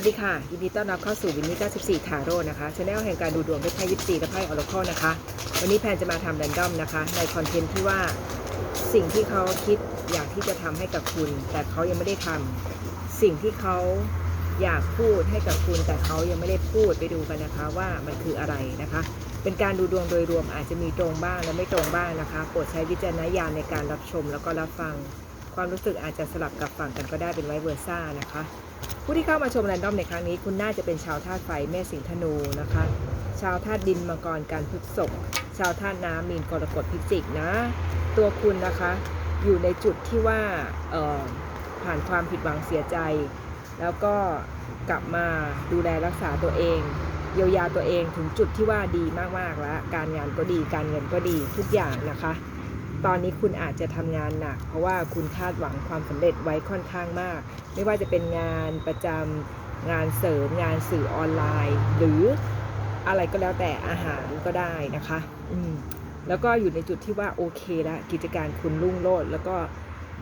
วัสดีค่ะ ยินดีต้อนรับเข้าสู่วินนี่94ทาโร่นะคะช anel แห่งการดูดวงด้วยไพ่ยิปซีและไพ่ออร์คนะคะ วันนี้แพนจะมาทำแรนดอมนะคะ ในคอนเทนต์ที่ว่าสิ่งที่เขาคิดอยากที่จะทำให้กับคุณ แต่เขายังไม่ได้ทำสิ่งที่เขาอยากพูดให้กับคุณ แต่เขายังไม่ได้พูดไปดูกันนะคะ ว่ามันคืออะไรนะคะ เป็นการดูดวงโดยรวมอาจจะมีตรงบ้างและไม่ตรงบ้างนะคะโปรดใช้วิจารณญาณในการรับชมแล้วก็รับฟัง ความรู้สึกอาจจะสลับกับฝั่งกันก็ได้เป็นไวเวอร์ซ่านะคะ ผู้ที่เข้ามาชมแรนดอมในครั้งนี้ คุณน่าจะเป็นชาวธาตุไฟแม่สิงห์ธนูนะคะ ชาวธาตุดินมังกรการพฤกษกชาวธาตุน้ำมีนกรกฎพิจิกนะ ตัวคุณนะคะอยู่ในจุดที่ว่าผ่านความผิดหวังเสียใจ แล้วก็กลับมาดูแลรักษาตัวเองเยียวยาตัวเองถึงจุดที่ว่าดีมากๆแล้ว การงานก็ดีการเงินก็ดีทุกอย่างนะคะ ตอนนี้คุณอาจจะทำงานหนัก เพราะว่าคุณคาดหวังความสำเร็จไว้ค่อนข้างมาก ไม่ว่าจะเป็นงานประจำงานเสริมงานสื่อออนไลน์ หรืออะไรก็แล้วแต่อาหารก็ได้นะคะอืมแล้วก็อยู่ในจุดที่ว่าโอเคแล้วกิจการคุณรุ่งโรจน์แล้วก็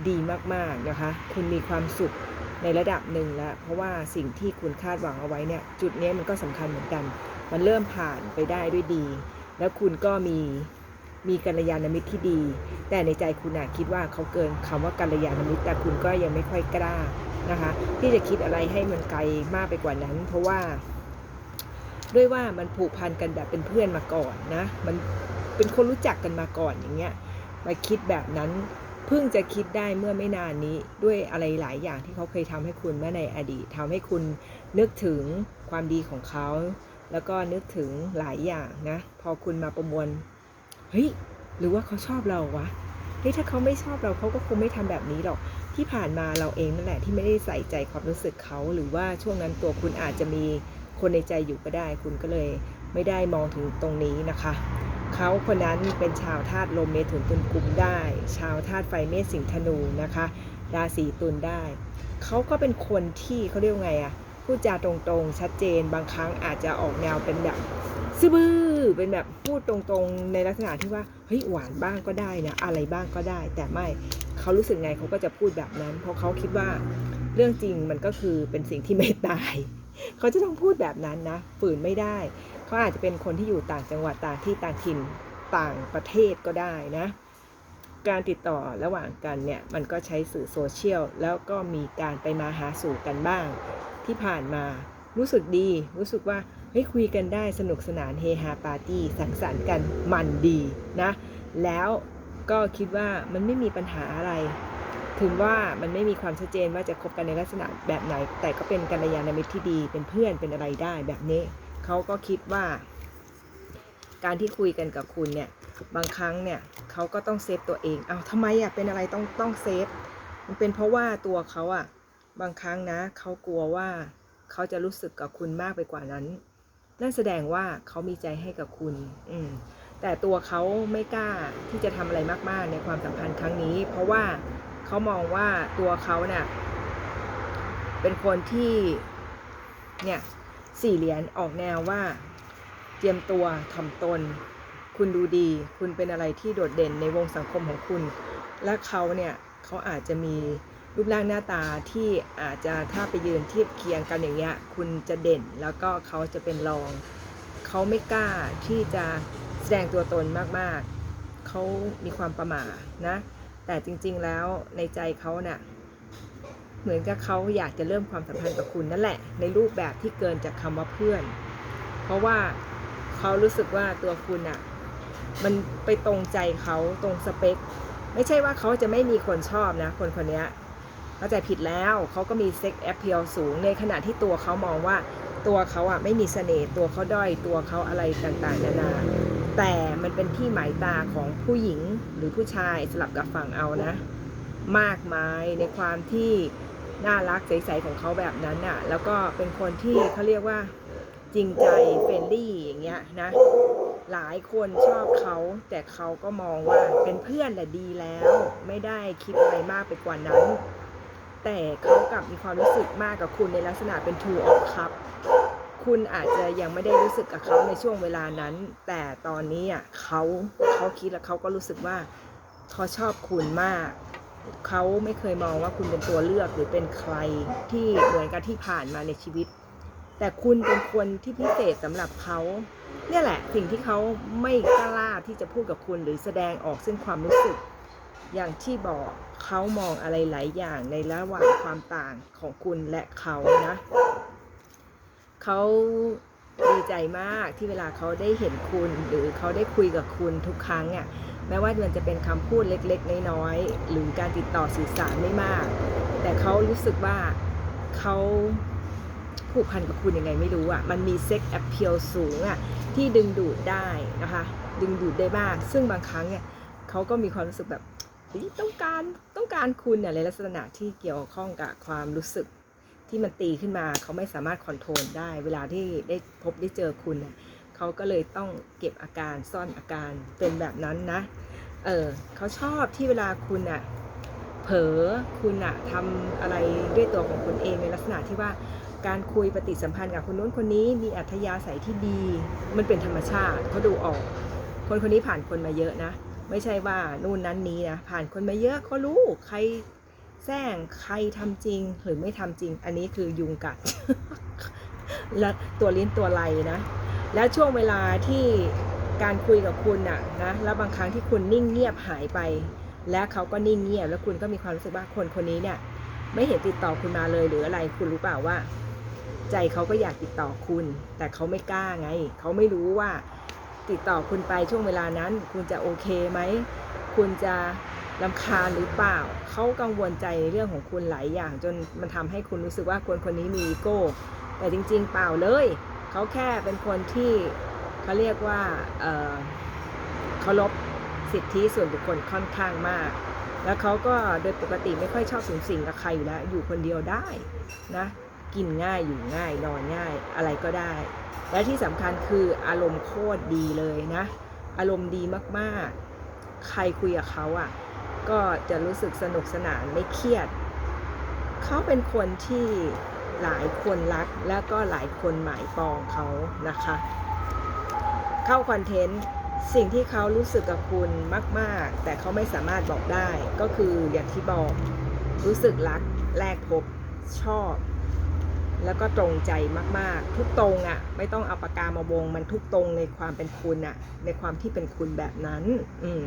ดีมากๆนะคะ คุณมีความสุขในระดับหนึ่งแล้ว เพราะว่าสิ่งที่คุณคาดหวังเอาไว้เนี่ย จุดนี้มันก็สำคัญเหมือนกัน มันเริ่มผ่านไปได้ด้วยดี แล้วคุณก็มี มีกัลยาณมิตรที่ดี แต่ในใจคุณอะคิดว่าเขาเกินคำว่ากัลยาณมิตรแต่คุณก็ยังไม่ค่อยกล้านะคะ ที่จะคิดอะไรให้มันไกลมากไปกว่านั้น เพราะว่า ด้วยว่ามันผูกพันกันแบบเป็นเพื่อนมาก่อนนะ มันเป็นคนรู้จักกันมาก่อนอย่างเงี้ยมาคิดแบบนั้นเพิ่งจะคิดได้เมื่อไม่นานนี้ด้วยอะไรหลายอย่างที่เขาเคยทำให้คุณเมื่อในอดีตทำให้คุณนึกถึงความดีของเขา แล้วก็นึกถึงหลายอย่างนะ พอคุณมาประมวล เฮ้ยหรือว่าเขาชอบเราวะเฮ้ยถ้าเขาไม่ชอบเราเขาก็คงไม่ทำแบบนี้หรอกที่ผ่านมาเราเองนั่นแหละที่ไม่ได้ใส่ใจความรู้สึกเขาหรือว่าช่วงนั้นตัวคุณอาจจะมีคนในใจอยู่ก็ได้ คุณก็เลยไม่ได้มองถึงตรงนี้นะคะเขาคนนั้นเป็นชาวธาตุลมเมถุนตุลกุมได้ ชาวธาตุไฟเมษสิงธนูนะคะราศีตุลได้ เขาก็เป็นคนที่เขาเรียกว่าไงอะ พูดจาตรงๆ ชัดเจน บางครั้งอาจจะออกแนวเป็นแบบซื่อบื้อเป็นแบบพูดตรงๆ ในลักษณะที่ว่าเฮ้ยหวานบ้างก็ได้นะอะไรบ้างก็ได้ แต่ไม่เขารู้สึกไงเขาก็จะพูดแบบนั้น เพราะเขาคิดว่าเรื่องจริงมันก็คือเป็นสิ่งที่ไม่ตาย เขาจะต้องพูดแบบนั้นนะฝืนไม่ได้เขาอาจจะเป็นคนที่อยู่ต่างจังหวัดต่างที่ต่างถิ่นต่างประเทศก็ได้นะ การติดต่อระหว่างกันเนี่ยมันก็ใช้สื่อโซเชียลแล้วก็มีการไปมาหาสู่กันบ้าง ที่ผ่านมารู้สึกดี รู้สึกว่าเฮ้ยคุยกันได้สนุกสนานเฮฮาปาร์ตี้สังสรรค์กันมันดีนะแล้วก็คิดว่ามันไม่มีปัญหาอะไร ถึงว่ามันไม่มีความชัดเจนว่าจะคบกันในลักษณะแบบไหน แต่ก็เป็นกัลยาณมิตรที่ดีเป็นเพื่อนเป็นอะไรได้แบบนี้เขาก็คิดว่า การที่คุยกันกับคุณเนี่ยบางครั้งเนี่ยเขาก็ต้องเซฟตัวเอง เอาทำไมอะเป็นอะไรต้องต้องเซฟมันเป็นเพราะว่าตัวเขาอะบางครั้งนะเขากลัวว่าเขาจะรู้สึกกับคุณมากไปกว่านั้น นั่นแสดงว่าเขามีใจให้กับคุณ อืมแต่ตัวเขาไม่กล้าที่จะทำอะไรมาก ๆ ในความสัมพันธ์ครั้งนี้ เพราะว่าเขามองว่าตัวเขาเนี่ยเป็นคนที่เนี่ยสี่เหรียญออกแนวว่า เตรียมตัวถ่อมตน คุณดูดี คุณเป็นอะไรที่โดดเด่นในวงสังคมของคุณ และเขาเนี่ยเขาอาจจะมีรูปร่างหน้าตาที่อาจจะถ้าไปยืนเทียบเคียงกันอย่างเงี้ยคุณจะเด่นแล้วก็เขาจะเป็นรอง เขาไม่กล้าที่จะแสดงตัวตนมากๆ เขามีความประหม่านะ แต่จริงๆแล้วในใจเขาเนะ่ะเหมือนกับเขาอยากจะเริ่มความสัมพันธ์กับคุณนั่นแหละ ในรูปแบบที่เกินจากคำว่าเพื่อน เพราะว่า เขารู้สึกว่าตัวคุณอะมันไปตรงใจเขาตรงสเปค ไม่ใช่ว่าเขาจะไม่มีคนชอบนะ คนคนนี้เข้าใจผิดแล้วเขาก็มีเซ็กแอ p เ a l สูง ในขณะที่ตัวเขามองว่าตัวเขาอะไม่มีเสน่ห์ตัวเขาด้อยตัวเขาอะไรต่างๆนานา แต่มันเป็นที่หมายตาของผู้หญิงหรือผู้ชายสลับกับฝั่งเอานะ มากมายในความที่น่ารักใสๆของเขาแบบนั้นน่ะแล้วก็เป็นคนที่เขาเรียกว่า จริงใจเฟรนลี่อย่างเงี้ยนะ หลายคนชอบเขาแต่เขาก็มองว่าเป็นเพื่อนแต่ดีแล้ว ไม่ได้คิดอะไรมากไปกว่านั้น แต่เขากลับมีความรู้สึกมากกับคุณในลักษณะเป็น two of cup คุณอาจจะยังไม่ได้รู้สึกกับเขาในช่วงเวลานั้น แต่ตอนนี้อะเขาเขาคิดแล้วเขาก็รู้สึกว่าเขาชอบคุณมาก เขาไม่เคยมองว่าคุณเป็นตัวเลือกหรือเป็นใครที่เหมือนกับที่ผ่านมาในชีวิต แต่คุณเป็นคนที่พิเศษสำหรับเขาเนี่ยแหละ สิ่งที่เขาไม่กล้าที่จะพูดกับคุณหรือแสดงออกซึ่งความรู้สึก อย่างที่บอกเขามองอะไรหลายอย่างในระหว่างความต่างของคุณและเขานะเขาดีใจมากที่เวลาเขาได้เห็นคุณ หรือเขาได้คุยกับคุณทุกครั้งอะแม้ว่ามันจะเป็นคำพูดเล็กๆ น้อยๆหรือการติดต่อสื่อสารไม่มาก แต่เขารู้สึกว่าเขา ผูกพันกับคุณยังไงไม่รู้อะ มันมีเซ็กแอ p เ a l สูงอะที่ดึงดูดได้นะคะ ดึงดูดได้มากซึ่งบางครั้งเนี่ยเขาก็มีความรู้สึกแบบต้องการต้องการคุณเนี่ยในลักษณะที่เกี่ยวข้องกับความรู้สึกที่มันตีขึ้นมาเขาไม่สามารถคอนโทรลได้ เวลาที่ได้พบได้เจอคุณเขาก็เลยต้องเก็บอาการซ่อนอาการเป็นแบบนั้นนะ เออเขาชอบที่เวลาคุณอะเผลอคุณอะทำอะไรด้วยตัวของคุณเองในลักษณะที่ว่า การคุยปฏิสัมพันธ์กับคนนู้นคนนี้มีอัธยาศัยที่ดี มันเป็นธรรมชาติเขาดูออก คนคนนี้ผ่านคนมาเยอะนะ ไม่ใช่ว่านู่นนั้นนี้นะผ่านคนมาเยอะเขารู้ใครแซงใครทำจริงหรือไม่ทำจริง อันนี้คือยุงกัด และตัวลิ้นตัวไหลนะ แล้วช่วงเวลาที่การคุยกับคุณน่ะนะแล้วบางครั้งที่คุณนิ่งเงียบหายไป และเขาก็นิ่งเงียบ แล้วคุณก็มีความรู้สึกว่าคนคนนี้เนี่ยไม่เห็นติดต่อคุณมาเลยหรืออะไรคุณรู้เปล่าว่า ใจเขาก็อยากติดต่อคุณ แต่เขาไม่กล้าไง เขาไม่รู้ว่าติดต่อคุณไปช่วงเวลานั้น คุณจะโอเคไหม คุณจะลำคาญหรือเปล่า เขากังวลใจในเรื่องของคุณหลายอย่าง จนมันทำให้คุณรู้สึกว่าคนคนนี้มีอีโก้ แต่จริง ๆ เปล่าเลย เขาแค่เป็นคนที่เขาเรียกว่าเเคารพสิทธิส่วนบุคคลค่อนข้างมาก แล้วเขาก็โดยปกติไม่ค่อยชอบสูงสิงกับใครอยู่แล้ว อยู่คนเดียวได้นะ กินง่ายอยู่ง่ายนอนง่ายอะไรก็ได้ และที่สำคัญคืออารมณ์โคตรดีเลยนะ อารมณ์ดีมากๆ ใครคุยกับเขาอะก็จะรู้สึกสนุกสนานไม่เครียด เขาเป็นคนที่หลายคนรักแล้วก็หลายคนหมายปองเขานะคะ เข้าคอนเทนต์สิ่งที่เขารู้สึกกับคุณมาก ๆ แต่เขาไม่สามารถบอกได้ก็คืออย่างที่บอกรู้สึกรักแรกพบชอบ แล้วก็ตรงใจมากๆ ทุกตรงอะ่ะ ไม่ต้องเอาปากกามาวง มันทุกตรงในความเป็นคุณอะ่ะ ในความที่เป็นคุณแบบนั้น อืม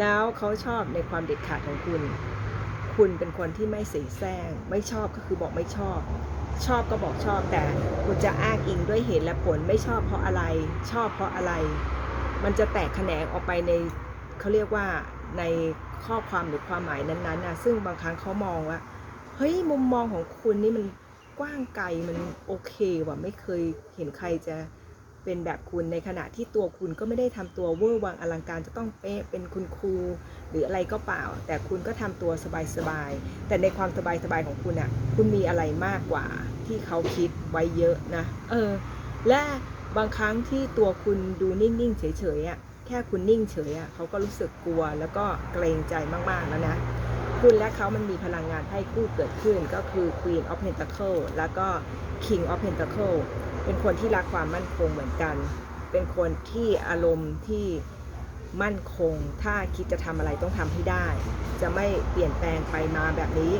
แล้วเขาชอบในความเด็ดขาดของคุณ คุณเป็นคนที่ไม่เสแสร้ง ไม่ชอบก็คือบอกไม่ชอบ ชอบก็บอกชอบ แต่คุณจะอ้างอิงด้วยเหตุและผล ไม่ชอบเพราะอะไร ชอบเพราะอะไร มันจะแตกแขนงออกไปในเขาเรียกว่าในข้อความหรือความหมายนั้นๆนะซึ่งบางครั้งเขามองว่า เฮ้ยมุมมองของคุณนี่มัน กว้างไกลมันโอเคว่ะไม่เคยเห็นใครจะเป็นแบบคุณในขณะที่ตัวคุณก็ไม่ได้ทำตัวเวอร์วังอลังการจะต้องเป๊ะเป็นคุณครู หรืออะไรก็เปล่า แต่คุณก็ทำตัวสบายๆแต่ในความสบายๆของคุณอะ คุณมีอะไรมากกว่าที่เขาคิดไว้เยอะนะ เออ และบางครั้งที่ตัวคุณดูนิ่งๆเฉยๆอะแค่คุณนิ่งเฉยอะเขาก็รู้สึกกลัวแล้วก็เกรงใจมากๆแล้วนะ คุณและเขามันมีพลังงานไพ่คู่เกิดขึ้นก็คือ Queen of Pentacle แล้วก็ King of Pentacle เป็นคนที่รักความมั่นคงเหมือนกัน เป็นคนที่อารมณ์ที่มั่นคง ถ้าคิดจะทำอะไรต้องทำให้ได้ จะไม่เปลี่ยนแปลงไปมาแบบนี้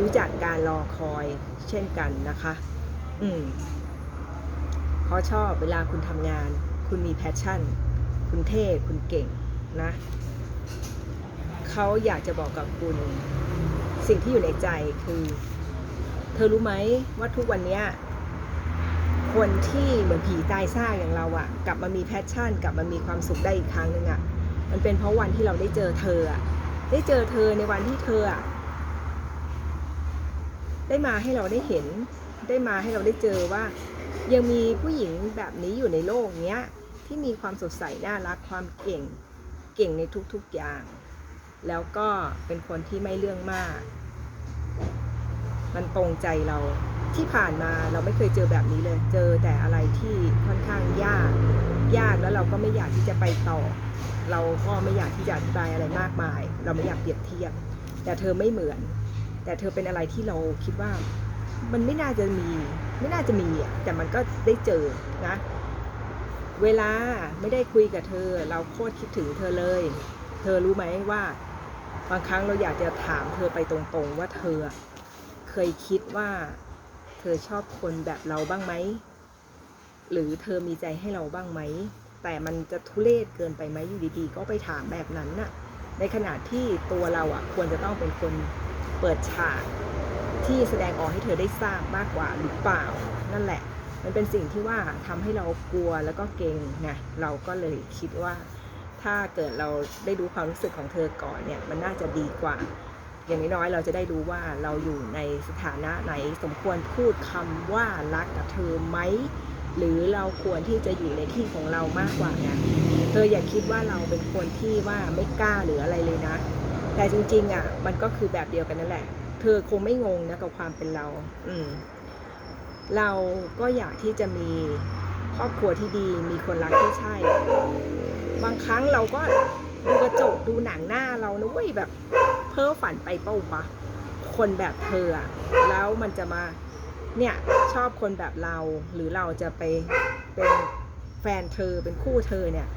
รู้จักการรอคอยเช่นกันนะคะ อืมเขาชอบเวลาคุณทำงาน คุณมีแพชชั่น คุณเท่ คุณเก่งนะ เขาอยากจะบอกกับคุณ สิ่งที่อยู่ในใจคือ เธอรู้ไหมว่าทุกวันเนี้ยคนที่เหมือนผีตายซ่ากอย่างเราอะกลับมามีแพชชั่น กลับมามีความสุขได้อีกครั้งหนึ่งอะมันเป็นเพราะวันที่เราได้เจอเธออะได้เจอเธอในวันที่เธออะได้มาให้เราได้เห็น ได้มาให้เราได้เจอว่า ยังมีผู้หญิงแบบนี้อยู่ในโลกเนี้ยที่มีความสดใสน่ารักความเก่ง เก่งในทุกๆอย่าง แล้วก็เป็นคนที่ไม่เรื่องมาก มันตรงใจเราที่ผ่านมาเราไม่เคยเจอแบบนี้เลย เจอแต่อะไรที่ค่อนข้างยาก ยากแล้วเราก็ไม่อยากที่จะไปต่อ เราก็ไม่อยากที่จะอธิบายอะไรมากมาย เราไม่อยากเปรียบเทียบ แต่เธอไม่เหมือน แต่เธอเป็นอะไรที่เราคิดว่า มันไม่น่าจะมี ไม่น่าจะมีอะ แต่มันก็ได้เจอนะ เวลาไม่ได้คุยกับเธอ เราโคตรคิดถึงเธอเลย เธอรู้ไหมว่า บางครั้งเราอยากจะถามเธอไปตรงๆ ว่าเธอเคยคิดว่า เธอชอบคนแบบเราบ้างไหม หรือเธอมีใจให้เราบ้างไหม แต่มันจะทุเรศเกินไปไหมอยู่ดีๆ ก็ไปถามแบบนั้นน่ะ ในขณะที่ตัวเราอะควรจะต้องเป็นคนเปิดฉากที่แสดงออกให้เธอได้ทราบมากกว่าหรือเปล่า นั่นแหละ มันเป็นสิ่งที่ว่าทำให้เรากลัวแล้วก็เกรงไงเราก็เลยคิดว่า ถ้าเกิดเราได้รู้ความรู้สึกของเธอก่อนเนี่ยมันน่าจะดีกว่า อย่างน้อยๆเราจะได้รู้ว่าเราอยู่ในสถานะไหนสมควรพูดคำว่ารักกับเธอไหมหรือเราควรที่จะอยู่ในที่ของเรามากกว่าไงเธออย่าคิดว่าเราเป็นคนที่ว่าไม่กล้าหรืออะไรเลยนะ แต่จริง ๆอะมันก็คือแบบเดียวกันนั่นแหละ เธอคงไม่งงนะกับความเป็นเรา อืม เราก็อยากที่จะมีครอบครัวที่ดีมีคนรักที่ใช่ บางครั้งเราก็ดูกระจกดูหนังหน้าเรานะเว้ยแบบ เพ้อฝันไปเป้าวะคนแบบเธออะแล้วมันจะมาเนี่ยชอบคนแบบเราหรือเราจะไปเป็นแฟนเธอเป็นคู่เธอเนี่ย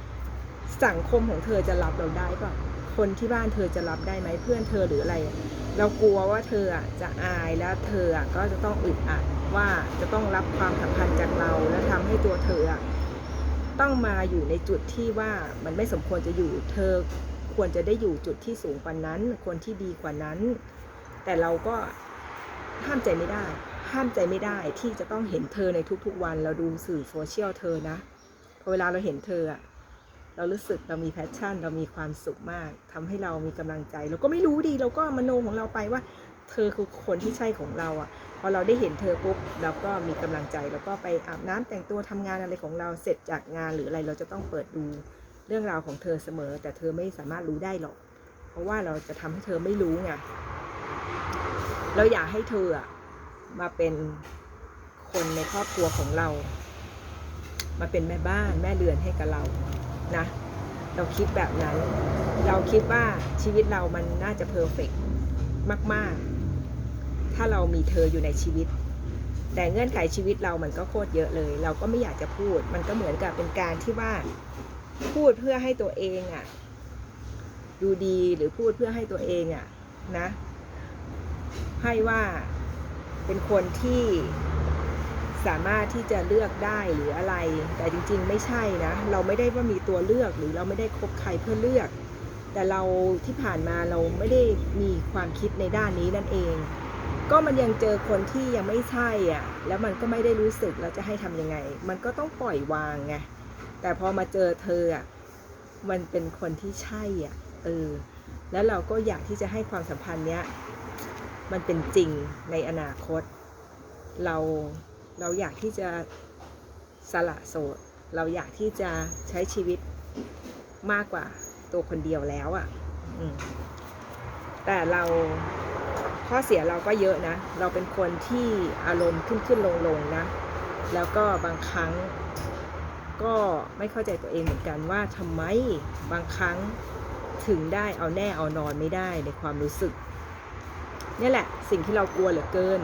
สังคมของเธอจะรับเราได้ปล่าคนที่บ้านเธอจะรับได้ไหมเพื่อนเธอหรืออะไร เรากลัวว่าเธออะจะอายแล้วเธออะก็จะต้องอึดอัดว่าจะต้องรับความสัมพันธ์จากเราและทำให้ตัวเธออะ ต้องมาอยู่ในจุดที่ว่ามันไม่สมควรจะอยู่ เธอควรจะได้อยู่จุดที่สูงกว่านั้น คนที่ดีกว่านั้น แต่เราก็ห้ามใจไม่ได้ ห้ามใจไม่ได้ที่จะต้องเห็นเธอในทุกๆวัน เราดูสื่อโซเชียลเธอนะพอเวลาเราเห็นเธออะเรารู้สึกเรามีแพชชั่น เรามีความสุขมากทำให้เรามีกำลังใจ เราก็ไม่รู้ดีเราก็มโนของเราไปว่า เธอคือคนที่ใช่ของเราอะพอเราได้เห็นเธอปุ๊บเราก็มีกำลังใจแล้วก็ไปอาบน้ำแต่งตัวทำงานอะไรของเราเสร็จจากงานหรืออะไรเราจะต้องเปิดดูเรื่องราวของเธอเสมอ แต่เธอไม่สามารถรู้ได้หรอก เพราะว่าเราจะทำให้เธอไม่รู้ไงเราอยากให้เธอมาเป็นคนในครอบครัวของเรา มาเป็นแม่บ้านแม่เรือนให้กับเรานะ เราคิดแบบนั้น เราคิดว่าชีวิตเรามันน่าจะเพอร์เฟกมาก ๆ ถ้าเรามีเธออยู่ในชีวิต แต่เงื่อนไขชีวิตเรามันก็โคตรเยอะเลย เราก็ไม่อยากจะพูด มันก็เหมือนกับเป็นการที่ว่า พูดเพื่อให้ตัวเองอะ่ะ ดูดีหรือพูดเพื่อให้ตัวเองอะ่ะนะ ให้ว่าเป็นคนที่สามารถที่จะเลือกได้หรืออะไร แต่จริงๆ ไม่ใช่นะ เราไม่ได้ว่ามีตัวเลือกหรือเราไม่ได้คบใครเพื่อเลือก แต่เราที่ผ่านมาเราไม่ได้มีความคิดในด้านนี้นั่นเอง ก็มันยังเจอคนที่ยังไม่ใช่อะ แล้วมันก็ไม่ได้รู้สึกเราจะให้ทำยังไง มันก็ต้องปล่อยวางไง แต่พอมาเจอเธออะ มันเป็นคนที่ใช่อะ เออ แล้วเราก็อยากที่จะให้ความสัมพันธ์เนี้ย มันเป็นจริงในอนาคต เรา เราอยากที่จะสละโสด เราอยากที่จะใช้ชีวิตมากกว่าตัวคนเดียวแล้วอะ่ะอแต่เรา ข้อเสียเราก็เยอะนะ เราเป็นคนที่อารมณ์ขึ้นขึ้นลงลงนะ แล้วก็บางครั้งก็ไม่เข้าใจตัวเองเหมือนกันว่าทำไมบางครั้งถึงได้เอาแน่เอานอนไม่ได้ในความรู้สึกนี่แหละสิ่งที่เรากลัวเหลือเกิน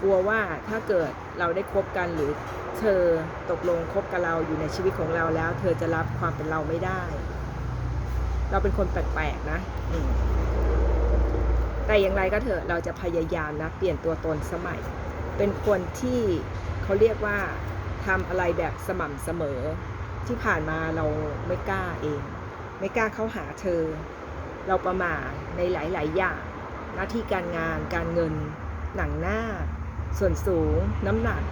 กลัวว่าถ้าเกิดเราได้คบกันหรือเธอตกลงคบกับเราอยู่ในชีวิตของเราแล้ว เธอจะรับความเป็นเราไม่ได้ เราเป็นคนแปลกๆนะอื แต่อย่างไรก็เถอะเราจะพยายามนะเปลี่ยนตัวตนสมัย เป็นคนที่เขาเรียกว่าทำอะไรแบบสม่ำเสมอ ที่ผ่านมาเราไม่กล้าเอง ไม่กล้าเข้าหาเธอ เราประมาทในหลาย ๆ อย่าง หน้าที่การงานการเงิน หนังหน้า ส่วนสูง น้ำหนัก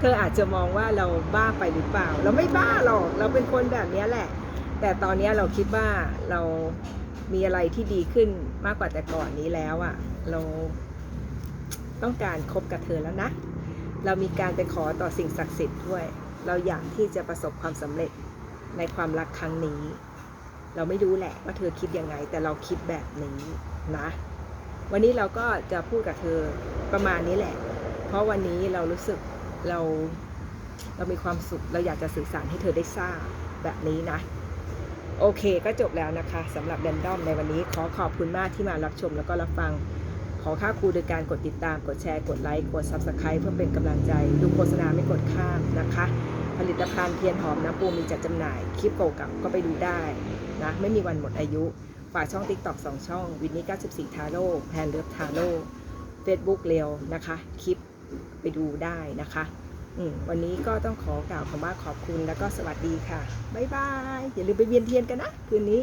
เธออาจจะมองว่าเราบ้าไปหรือเปล่า เราไม่บ้าหรอก เราเป็นคนแบบนี้แหละ แต่ตอนนี้เราคิดว่าเรา มีอะไรที่ดีขึ้นมากกว่าแต่ก่อนนี้แล้วอะ่ะ เราต้องการคบกับเธอแล้วนะ เรามีการไปขอต่อสิ่งศักดิ์สิทธิ์ด้วย เราอยากที่จะประสบความสำเร็จในความรักครั้งนี้ เราไม่รู้แหละว่าเธอคิดยังไง แต่เราคิดแบบนี้นะ วันนี้เราก็จะพูดกับเธอประมาณนี้แหละ เพราะวันนี้เรารู้สึกเราเรามีความสุข เราอยากจะสื่อสารให้เธอได้ทราบแบบนี้นะ โอเคก็จบแล้วนะคะสำหรับ r รนดอมในวันนี้ ขอขอบคุณมากที่มารับชมแล้วก็รับฟัง ขอค่าครูโดยการกดติดตาม กดแชร์ กดไลค์ กด Subscribe เพื่อเป็นกำลังใจ ดูโฆษณาไม่กดข้ามนะคะ ผลิตภัณฑ์เทียนหอมน้ำปูมีจัดจำหน่าย คลิปเก่าๆก็ไปดูได้นะไม่มีวันหมดอายุ ฝากช่อง TikTok 2 ช่อง วินนี่ 94 ทาโร่แพนเลิฟทาโร่ Facebook เร็วนะคะ คลิปไปดูได้นะคะ วันนี้ก็ต้องขอกล่าวคำว่าขอบคุณแล้วก็สวัสดีค่ะ บ๊ายบาย อย่าลืมไปเวียนเทียนกันนะ คืนนี้